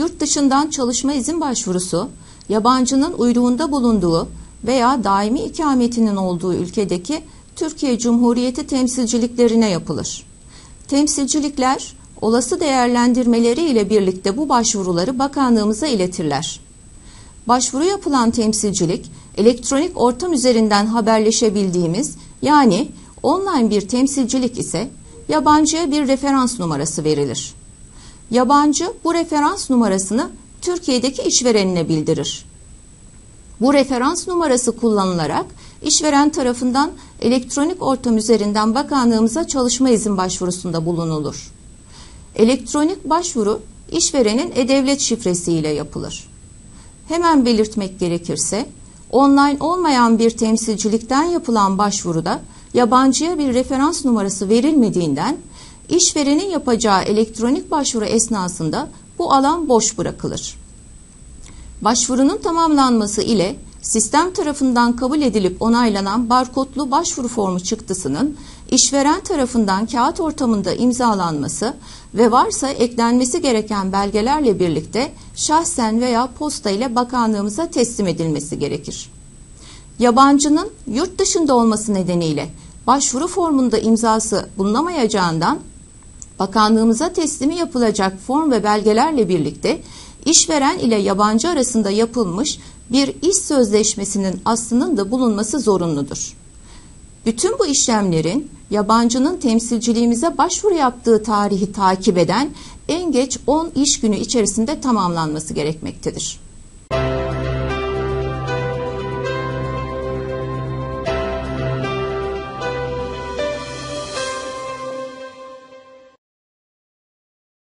yurt dışından çalışma izin başvurusu, yabancının uyruğunda bulunduğu veya daimi ikametinin olduğu ülkedeki Türkiye Cumhuriyeti temsilciliklerine yapılır. Temsilcilikler olası değerlendirmeleri ile birlikte bu başvuruları bakanlığımıza iletirler. Başvuru yapılan temsilcilik elektronik ortam üzerinden haberleşebildiğimiz yani online bir temsilcilik ise yabancıya bir referans numarası verilir. Yabancı bu referans numarasını Türkiye'deki işverenine bildirir. Bu referans numarası kullanılarak işveren tarafından elektronik ortam üzerinden bakanlığımıza çalışma izin başvurusunda bulunulur. Elektronik başvuru işverenin e-devlet şifresi ile yapılır. Hemen belirtmek gerekirse online olmayan bir temsilcilikten yapılan başvuruda yabancıya bir referans numarası verilmediğinden işverenin yapacağı elektronik başvuru esnasında bu alan boş bırakılır. Başvurunun tamamlanması ile sistem tarafından kabul edilip onaylanan barkodlu başvuru formu çıktısının işveren tarafından kağıt ortamında imzalanması ve varsa eklenmesi gereken belgelerle birlikte şahsen veya posta ile bakanlığımıza teslim edilmesi gerekir. Yabancının yurt dışında olması nedeniyle başvuru formunda imzası bulunamayacağından bakanlığımıza teslimi yapılacak form ve belgelerle birlikte işveren ile yabancı arasında yapılmış bir iş sözleşmesinin aslının da bulunması zorunludur. Bütün bu işlemlerin yabancının temsilciliğimize başvuru yaptığı tarihi takip eden en geç 10 iş günü içerisinde tamamlanması gerekmektedir.